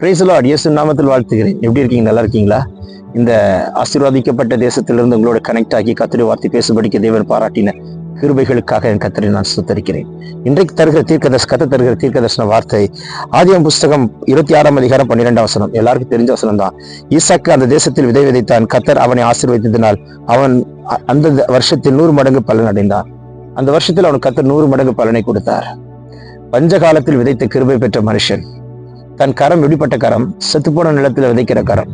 பிரைசலாட் இயேசு நாமத்தில் வாழ்த்துகிறேன். எப்படி இருக்கீங்க? நல்லா இருக்கீங்களா? இந்த ஆசீர்வாதிக்கப்பட்ட தேசத்திலிருந்து உங்களோட கனெக்ட் ஆகி கத்திரி வார்த்தை பேசும்படிக்கு தேவன் பாராட்டின கிருபைகளுக்காக என் கத்தரை நான் சுத்தரிக்கிறேன் இன்றைக்கு தருகிற தீர்க்கதர்ஷ கத்த தருகிற தீர்க்கதர்சன வார்த்தை ஆதியம் புஸ்தகம் இருபத்தி ஆறாம் அதிகாரம் பன்னிரெண்டாம் வசனம். எல்லாருக்கும் தெரிஞ்ச வசனம் தான் ஈசாக்கு அந்த தேசத்தில் விதை விதைத்தான். கத்தர் அவனை ஆசீர்வதித்ததினால் அவன் அந்த வருஷத்தில் நூறு மடங்கு பலன் அடைந்தான். அந்த வருஷத்தில் அவனுக்கு கத்தர் நூறு மடங்கு பலனை கொடுத்தார். பஞ்ச காலத்தில் விதைத்த கிருபை பெற்ற மனுஷன். தன் கரம் எப்படிப்பட்ட கரம்? செத்துப்போன நிலத்தில் விதைக்கிற கரம்.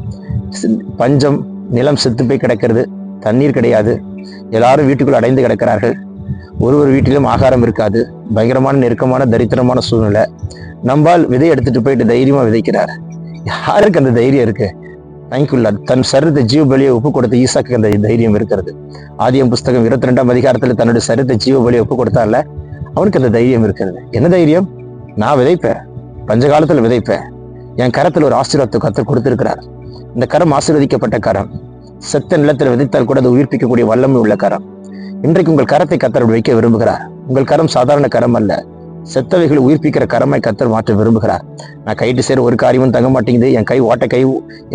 பஞ்சம் நிலம் செத்து போய் கிடக்கிறது. தண்ணீர் கிடையாது. எல்லாரும் வீட்டுக்குள் அடைந்து கிடக்கிறார்கள். ஒரு ஒரு வீட்டிலும் ஆகாரம் இருக்காது. பயங்கரமான நெருக்கமான தரித்திரமான சூழ்நிலை. நம்பால் விதை எடுத்துட்டு போயிட்டு தைரியமா விதைக்கிறார். யாருக்கு அந்த தைரியம் இருக்கு? தேங்க்யூல்லா தன் சரீரத்தை ஜீவ பலியை ஒப்பு கொடுத்த ஈசாக்கு அந்த தைரியம் இருக்கிறது. ஆதியம் புஸ்தகம் இருபத்தி ரெண்டாம் அதிகாரத்துல தன்னுடைய சரீரத்தை ஜீவ பலியை ஒப்பு கொடுத்தால அவனுக்கு அந்த தைரியம் இருக்கிறது. என்ன தைரியம்? நான் விதைப்பேன். பஞ்சகாலத்துல விதைப்பேன். என் கரத்தில் ஒரு ஆசீர்வாதத்தை கத்தர் கொடுத்திருக்கிறார். இந்த கரம் ஆசீர்வதிக்கப்பட்ட கரம். செத்த நிலத்தில் விதைத்தால் கூட அது உயிர்ப்பிக்கக்கூடிய வல்லமை உள்ள கரம். இன்றைக்கு உங்கள் கரத்தை கத்தர் வைக்க விரும்புகிறார். உங்கள் கரம் சாதாரண கரம் அல்ல. செத்தவைகளை உயிர்ப்பிக்கிற கடமை கத்தர் மாற்ற விரும்புகிறார். நான் கைட்டு சேர ஒரு காரியமும் தங்க மாட்டேங்குது. என் கை ஓட்ட கை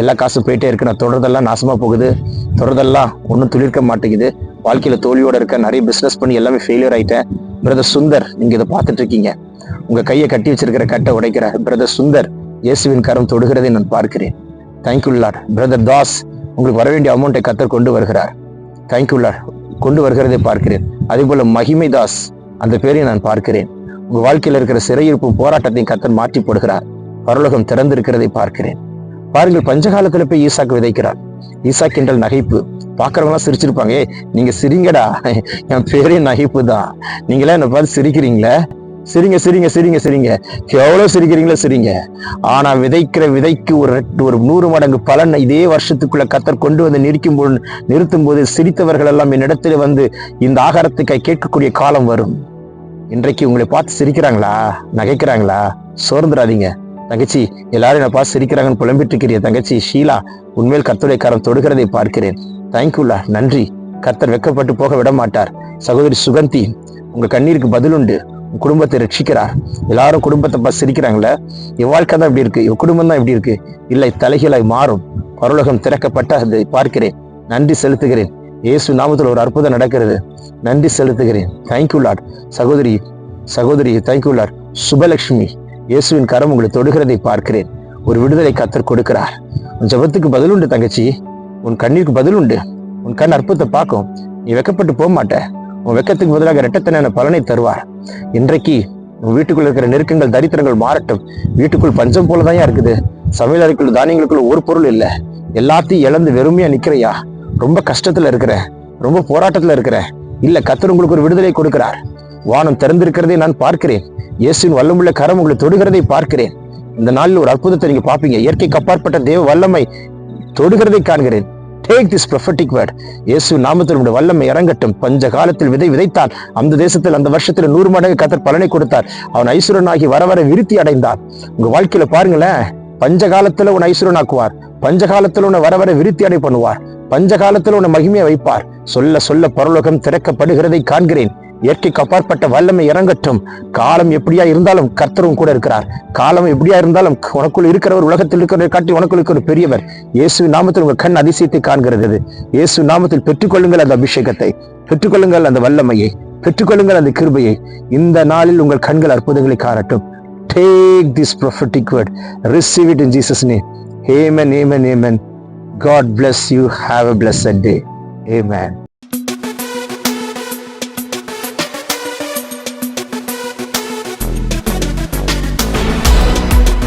எல்லா காசும் போயிட்டே இருக்கு. நான் தொடர்தெல்லாம் நாசமா போகுது. தொடர்தெல்லாம் ஒன்றும் துளிர்க்க மாட்டேங்குது. வாழ்க்கையில தோல்வியோட இருக்க நிறைய பிசினஸ் பண்ணி எல்லாமே ஃபெயிலியர் ஆயிட்டேன். பிரதர் சுந்தர் நீங்க இதை பார்த்துட்டு இருக்கீங்க. உங்க கையை கட்டி வச்சிருக்கிற கட்டை உடைக்கிறார் பிரதர் சுந்தர் இயேசுவின் கரம் தொடுகிறதை நான் பார்க்கிறேன். தேங்க்யூ லார்ட் பிரதர் தாஸ் உங்களுக்கு வர வேண்டிய அமௌண்ட்டை கத்தர் கொண்டு வருகிறார். தேங்க்யூ லார்ட் கொண்டு வருகிறதை பார்க்கிறேன். அதே போல மகிமை தாஸ் அந்த பேரை நான் பார்க்கிறேன். உங்க வாழ்க்கையில இருக்கிற சிறையிருப்பும் போராட்டத்தையும் கத்தன் மாற்றி போடுகிறார் பரலோகம் திறந்திருக்கிறதை பார்க்கிறேன். பாருங்கள் பஞ்சகாலத்துல போய் ஈசாக்கு விதைக்கிறார். ஈசாக் என்றால் நகைப்பு. பார்க்குறவங்களாம் எல்லாம் சிரிச்சிருப்பாங்க ஏ நீங்க சிரிங்கடா. என் பேரே நகைப்பு தான். நீங்களே என்னை பார்த்து சிரிக்கிறீங்களே? சிரிங்க சிரிங்க சிரிங்க சிரிங்க. எவ்வளவு சிரிக்கிறீங்களோ சிரிங்க. ஆனா விதைக்கிற விதைக்கு ஒரு ஒரு நூறு மடங்கு பலன் இதே வருஷத்துக்குள்ள கத்தர் கொண்டு வந்து நிற்கும் போது நிறுத்தும் போது சிரித்தவர்கள் எல்லாம் என்னிடத்தில் வந்து இந்த ஆகாரத்துக்கு கேட்கக்கூடிய காலம் வரும். இன்றைக்கு உங்களை பார்த்து சிரிக்கிறாங்களா? நகைக்கிறாங்களா? சோர்ந்துடாதீங்க தங்கச்சி எல்லாரும் என்னை பார்த்து சிரிக்கிறாங்கன்னு புலம்பிட்டு தங்கச்சி ஷீலா உண்மையில் கர்த்தருடைய கரம் தொடுகிறதை பார்க்கிறேன். தேங்க்யூலா நன்றி. கர்த்தர் வெக்கப்பட்டு போக விட மாட்டார். சகோதரி சுகந்தி உங்க கண்ணீருக்கு பதில் உண்டு. குடும்பத்தை ரட்சிக்கிறார். எல்லாரும் குடும்பத்தை பார்த்து சிரிக்கிறாங்களே. என் வாழ்க்கை தான் இப்படி இருக்கு. என் குடும்பம் தான் இப்படி இருக்கு. இல்லை தலைகளாய் மாறும். பரலோகம் திறக்கப்பட்ட அதை பார்க்கிறேன். நன்றி செலுத்துகிறேன். இயேசு நாமத்தில் ஒரு அற்புதம் நடக்கிறது. நன்றி செலுத்துகிறேன். தேங்க்யூ லார்ட் சகோதரி சகோதரி தேங்க்யூ லார்ட் சுபலட்சுமி இயேசுவின் கரம் உங்களை தொடுகிறதை பார்க்கிறேன். ஒரு விடுதலை கத்தர் கொடுக்கிறார். உன் ஜபத்துக்கு பதில் உண்டு தங்கச்சி. உன் கண்ணீருக்கு பதில் உண்டு. உன் கண் அற்புதத்தை பார்க்கும். நீ வெக்கப்பட்டு போக மாட்ட. உன் வெக்கத்துக்கு பதிலாக இரட்டத்தனான பலனை தருவார். இன்றைக்கு உன் வீட்டுக்குள்ள இருக்கிற நெருக்கங்கள் தரித்திரங்கள் மாறட்டும். வீட்டுக்குள் பஞ்சம் போலதான் இருக்குது. சமையல் அறைக்குள்ள தானியங்களுக்குள்ள ஒரு பொருள் இல்ல. எல்லாத்தையும் இழந்து வெறுமையா நிக்கிறையா? ரொம்ப கஷ்டத்துல இருக்கிற ரொம்ப போராட்டத்துல இருக்கிற இல்ல கத்தர் உங்களுக்கு ஒரு விடுதலை கொடுக்கிறார். வானம் திறந்திருக்கிறதை நான் பார்க்கிறேன். இயேசுவின் வல்லமுள்ள கரம் உங்களை தொடுகிறதை பார்க்கிறேன். இந்த நாளில் ஒரு அற்புதத்தை நீங்க பார்ப்பீங்க. இயற்கைக்கு அப்பாற்பட்ட தேவ வல்லமை தொடுகிறதை காண்கிறேன். டேக் திஸ் ப்ரொஃபட்டிக் வேர்ட் இயேசு நாமத்தில் உடைய வல்லமை இறங்கட்டும். பஞ்ச காலத்தில் விதை விதைத்தான் அந்த தேசத்தில் அந்த வருஷத்துல நூறு மடங்கு கத்தர் பலனை கொடுத்தார். அவன் ஐஸ்வரனாகி வர வர விருத்தி அடைந்தான் உங்க வாழ்க்கையில பாருங்களேன். பஞ்ச காலத்துல உன் ஐஸ்வரனாக்குவார் ஆக்குவார் பஞ்சகாலத்தில் உன்னை வர வர விருத்தி அடை பண்ணுவார். பஞ்சகாலத்தில் உன்னை மகிமையை வைப்பார். சொல்ல சொல்ல பரலோகம் திறக்கப்படுகிறதை காண்கிறேன். இயற்கைக்கு அப்பாற்பட்ட வல்லமை இறங்கட்டும். காலம் எப்படியா இருந்தாலும் கர்த்தரும் கூட இருக்கிறார். காலம் எப்படியா இருந்தாலும் உனக்குள் இருக்கிறவர் உலகத்தில் இருக்கிறவரை காட்டி உனக்குள் இருக்கிற பெரியவர். இயேசு நாமத்தில் உங்கள் கண் அதிசயத்தை காண்கிறது இயேசு நாமத்தில் பெற்றுக்கொள்ளுங்கள் அந்த அபிஷேகத்தை. பெற்றுக்கொள்ளுங்கள் அந்த வல்லமையை. பெற்றுக்கொள்ளுங்கள் அந்த கிருபையை. இந்த நாளில் உங்கள் கண்கள் அற்புதங்களை காணட்டும். Take this prophetic word receive it in Jesus name amen amen amen. God bless you. Have a blessed day. Amen